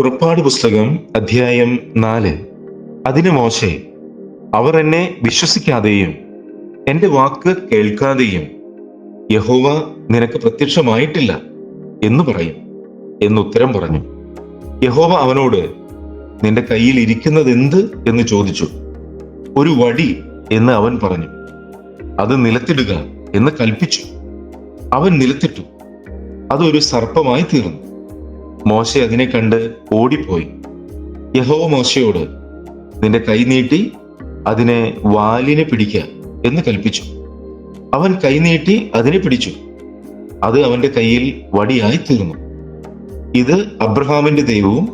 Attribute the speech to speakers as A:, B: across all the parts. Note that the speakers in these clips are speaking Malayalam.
A: പുറപ്പാട് പുസ്തകം അധ്യായം നാല്. അതിന് മോശെ അവർ എന്നെ വിശ്വസിക്കാതെയും എന്റെ വാക്ക് കേൾക്കാതെയും യഹോവ നിനക്ക് പ്രത്യക്ഷമായിട്ടില്ല എന്ന് പറയും എന്നുത്തരം പറഞ്ഞു. യഹോവ അവനോട് നിന്റെ കയ്യിൽ ഇരിക്കുന്നത് എന്ത് എന്ന് ചോദിച്ചു. ഒരു വടി എന്ന് അവൻ പറഞ്ഞു. അത് നിലത്തിടുക എന്ന് കൽപ്പിച്ചു. അവൻ നിലത്തിട്ടു. അതൊരു സർപ്പമായി തീർന്നു. മോശ അതിനെ കണ്ട് ഓടിപ്പോയി. യഹോവ മോശയോട് നിന്റെ കൈ നീട്ടി അതിനെ വാലിനെ പിടിക്കുക എന്ന് കൽപ്പിച്ചു അവൻ കൈ നീട്ടി അതിനെ പിടിച്ചു. അത് അവന്റെ കയ്യിൽ വടിയായി തീർന്നു ഇത് അബ്രഹാമിന്റെ ദൈവവും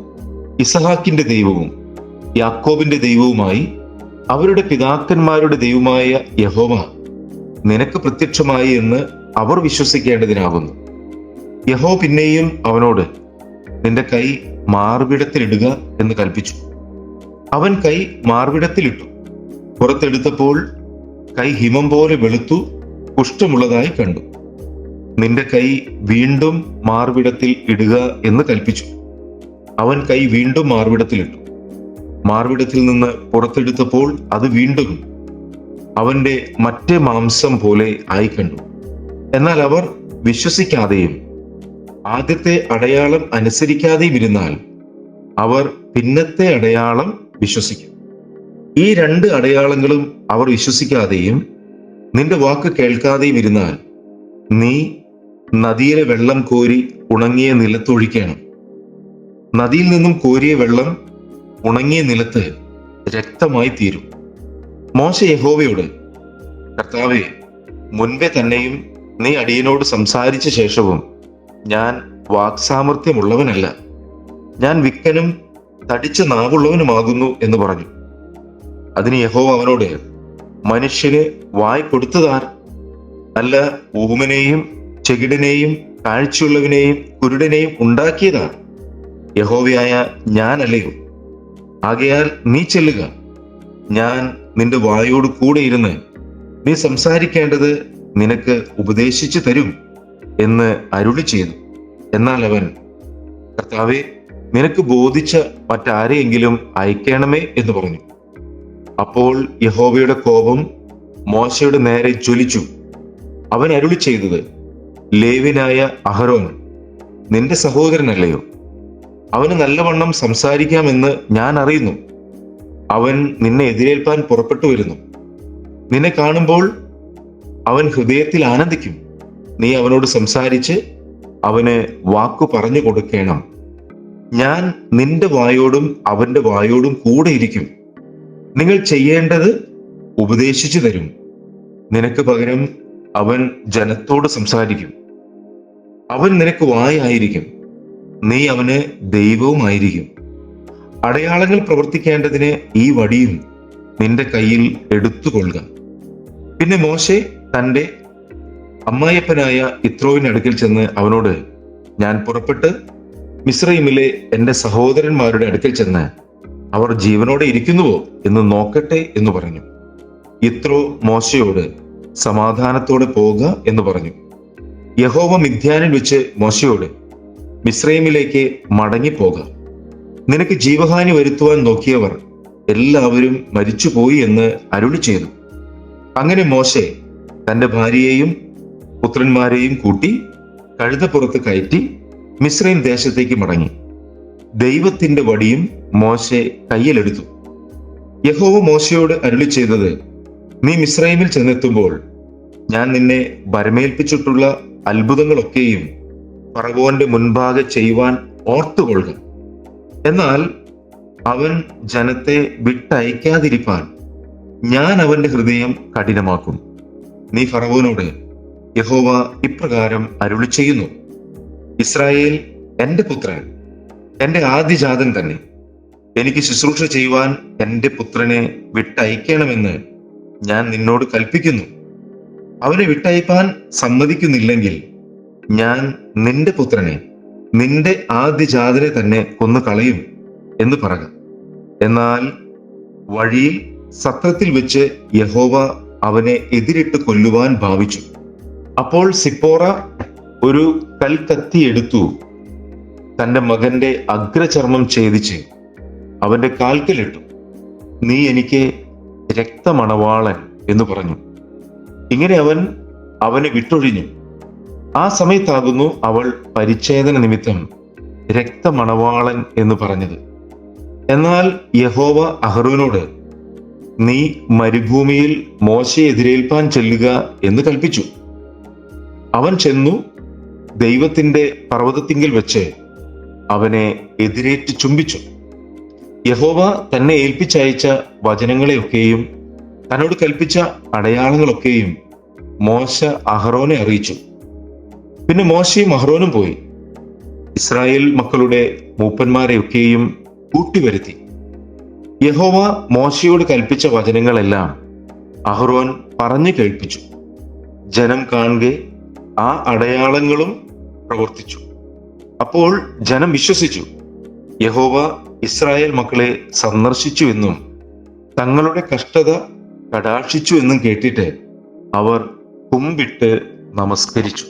A: ഇസഹാക്കിന്റെ ദൈവവും യാക്കോബിന്റെ ദൈവവുമായി അവരുടെ പിതാക്കന്മാരുടെ ദൈവമായ യഹോവ നിനക്ക് പ്രത്യക്ഷമായി എന്ന് അവർ വിശ്വസിക്കേണ്ടതിനാകുന്നു. യഹോ പിന്നെയും അവനോട് നിന്റെ കൈ മാർവിടത്തിലിടുക എന്ന് കൽപ്പിച്ചു. അവൻ കൈ മാർവിടത്തിലിട്ടു. പുറത്തെടുത്തപ്പോൾ കൈ ഹിമം പോലെ വെളുത്തു കുഷ്ഠമുള്ളതായി കണ്ടു. നിന്റെ കൈ വീണ്ടും മാർവിടത്തിൽ ഇടുക എന്ന് കൽപ്പിച്ചു. അവൻ കൈ വീണ്ടും മാർവിടത്തിലിട്ടു. മാർവിടത്തിൽ നിന്ന് പുറത്തെടുത്തപ്പോൾ അത് വീണ്ടും അവന്റെ മറ്റേ മാംസം പോലെ ആയി കണ്ടു. എന്നാൽ അവർ വിശ്വസിക്കാതെയും ആദ്യത്തെ അടയാളം അനുസരിക്കാതെ ഇരുന്നാൽ അവർ പിന്നത്തെ അടയാളം വിശ്വസിക്കും. ഈ രണ്ട് അടയാളങ്ങളും അവർ വിശ്വസിക്കാതെയും നിന്റെ വാക്ക് കേൾക്കാതെയും ഇരുന്നാൽ നീ നദിയിലെ വെള്ളം കോരി ഉണങ്ങിയ നിലത്തൊഴിക്കണം നദിയിൽ നിന്നും കോരിയ വെള്ളം ഉണങ്ങിയ നിലത്ത് രക്തമായി തീരും. മോശ യഹോവയോട് കർത്താവെ മുൻപേ തന്നെയും നീ അടിയനോട് സംസാരിച്ച ശേഷവും ഞാൻ വാക്സാമർത്ഥ്യമുള്ളവനല്ല ഞാൻ വിക്കനും തടിച്ച നാവുള്ളവനുമാകുന്നു എന്ന് പറഞ്ഞു. അതിന് യഹോ അവനോട് മനുഷ്യന് വായ് കൊടുത്തതാർ. അല്ല ഊമനെയും ചെകിടനെയും കാഴ്ചയുള്ളവനെയും കുരുടനെയും ഉണ്ടാക്കിയതാർ. യഹോവയായ ഞാനല്ലയോ ആകയാൽ നീ ചെല്ലുക. ഞാൻ നിന്റെ വായോട് കൂടെ ഇരുന്ന് നീ സംസാരിക്കേണ്ടത് നിനക്ക് ഉപദേശിച്ചു തരും. എന്ന് അരുളി ചെയ്തു. എന്നാൽ അവൻ കർത്താവെ നിനക്ക് ബോധിച്ച മറ്റാരെയെങ്കിലും അയക്കണമേ എന്ന് പറഞ്ഞു. അപ്പോൾ യഹോബയുടെ കോപം മോശയുടെ നേരെ ജ്വലിച്ചു. അവൻ അരുളി ചെയ്തത് ലേവിനായ അഹരോൻ നിന്റെ സഹോദരനല്ലയോ? അവന് നല്ലവണ്ണം സംസാരിക്കാമെന്ന് ഞാൻ അറിയുന്നു. അവൻ നിന്നെ എതിരേൽപ്പാൻ പുറപ്പെട്ടു വരുന്നു. നിന്നെ കാണുമ്പോൾ അവൻ ഹൃദയത്തിൽ ആനന്ദിക്കും. നീ അവനോട് സംസാരിച്ച് അവന് വാക്കു പറഞ്ഞു കൊടുക്കണം. ഞാൻ നിന്റെ വായോടും അവന്റെ വായോടും കൂടെ ഇരിക്കും. നിങ്ങൾ ചെയ്യേണ്ടത് ഉപദേശിച്ചു തരും. നിനക്ക് പകരം അവൻ ജനത്തോട് സംസാരിക്കും. അവൻ നിനക്ക് വായായിരിക്കും. നീ അവന് ദൈവവുമായിരിക്കും. അടയാളങ്ങൾ പ്രവർത്തിക്കേണ്ടതിന് ഈ വടിയും നിന്റെ കയ്യിൽ എടുത്തുകൊള്ളുക. പിന്നെ മോശെ തന്റെ അമ്മായപ്പനായ ഇത്രോവിന്റെ അടുക്കൽ ചെന്ന് അവനോട് ഞാൻ പുറപ്പെട്ട് മിശ്രീമിലെ എന്റെ സഹോദരന്മാരുടെ അടുക്കൽ ചെന്ന് അവർ ജീവനോടെ ഇരിക്കുന്നുവോ എന്ന് നോക്കട്ടെ എന്ന് പറഞ്ഞു. ഇത്രോ മോശയോട് സമാധാനത്തോടെ പോക എന്ന് പറഞ്ഞു. യഹോവ മിഥ്യാനിൽ വെച്ച് മോശയോട് മിശ്രീമിലേക്ക് മടങ്ങിപ്പോക നിനക്ക് ജീവഹാനി വരുത്തുവാൻ നോക്കിയവർ എല്ലാവരും മരിച്ചുപോയി എന്ന് അരുളി ചെയ്തു. അങ്ങനെ മോശെ തന്റെ ഭാര്യയെയും പുത്രന്മാരെയും കൂട്ടി കഴുതപ്പുറത്ത് കയറ്റി മിശ്രൈം ദേശത്തേക്ക് മടങ്ങി. ദൈവത്തിന്റെ വടിയും മോശെ കയ്യിലെടുത്തു. യഹോവ മോശയോട് അരുളി ചെയ്തത് നീ മിശ്രൈമിൽ ചെന്നെത്തുമ്പോൾ ഞാൻ നിന്നെ വരമേൽപ്പിച്ചിട്ടുള്ള അത്ഭുതങ്ങളൊക്കെയും പറവോന്റെ മുൻപാകെ ചെയ്യുവാൻ ഓർത്തുകൊള്ളുക. എന്നാൽ അവൻ ജനത്തെ വിട്ടയക്കാതിരിപ്പാൻ ഞാൻ അവന്റെ ഹൃദയം കഠിനമാക്കും. നീ ഫറവോനോട് യഹോവ ഇപ്രകാരം അരുളി ചെയ്യുന്നു. ഇസ്രായേൽ എന്റെ പുത്രൻ എന്റെ ആദ്യജാതൻ തന്നെ. എനിക്ക് ശുശ്രൂഷ ചെയ്യുവാൻ എന്റെ പുത്രനെ വിട്ടയക്കണമെന്ന് ഞാൻ നിന്നോട് കൽപ്പിക്കുന്നു. അവനെ വിട്ടയപ്പാൻ സമ്മതിക്കുന്നില്ലെങ്കിൽ ഞാൻ നിന്റെ പുത്രനെ നിന്റെ ആദ്യജാതനെ തന്നെ കൊന്നു കളയും എന്ന് പറക. എന്നാൽ വഴിയിൽ സത്രത്തിൽ വെച്ച് യഹോവ അവനെ എതിരിട്ട് കൊല്ലുവാൻ ഭാവിച്ചു. അപ്പോൾ സിപ്പോറ ഒരു കൽക്കത്തി എടുത്തു. തന്റെ മകന്റെ അഗ്രചർമ്മം ഛേദിച്ച് അവന്റെ കാൽക്കലിട്ടു. നീ എനിക്ക് രക്തമണവാളൻ എന്ന് പറഞ്ഞു. ഇങ്ങനെ അവൻ അവനെ വിട്ടൊഴിഞ്ഞു. ആ സമയത്താകുന്നു അവൾ പരിച്ഛേദന നിമിത്തം രക്തമണവാളൻ എന്ന് പറഞ്ഞത്. എന്നാൽ യഹോവ അഹ്റൂനോട് നീ മരുഭൂമിയിൽ മോശയെ എതിരേൽപ്പാൻ ചെല്ലുക എന്ന് കൽപ്പിച്ചു. അവൻ ചെന്നു ദൈവത്തിന്റെ പർവതത്തിങ്കിൽ വെച്ച് അവനെ എതിരേറ്റ് ചുംബിച്ചു. യഹോവ തന്നെ ഏൽപ്പിച്ചയച്ച വചനങ്ങളെയൊക്കെയും തന്നോട് കൽപ്പിച്ച അടയാളങ്ങളൊക്കെയും മോശ അഹ്റോനെ അറിയിച്ചു. പിന്നെ മോശയും അഹ്റോനും പോയി. ഇസ്രായേൽ മക്കളുടെ മൂപ്പന്മാരെയൊക്കെയും കൂട്ടിവരുത്തി. യഹോവ മോശയോട് കൽപ്പിച്ച വചനങ്ങളെല്ലാം അഹ്റോൻ പറഞ്ഞു കേൾപ്പിച്ചു. ജനം കാണുക ആ അടയാളങ്ങളും പ്രവർത്തിച്ചു. അപ്പോൾ ജനം വിശ്വസിച്ചു യഹോവ ഇസ്രായേൽ മക്കളെ സന്ദർശിച്ചു എന്നും തങ്ങളുടെ കഷ്ടത കടാക്ഷിച്ചു എന്നും കേട്ടിട്ട് അവർ കുമ്പിട്ട് നമസ്കരിച്ചു.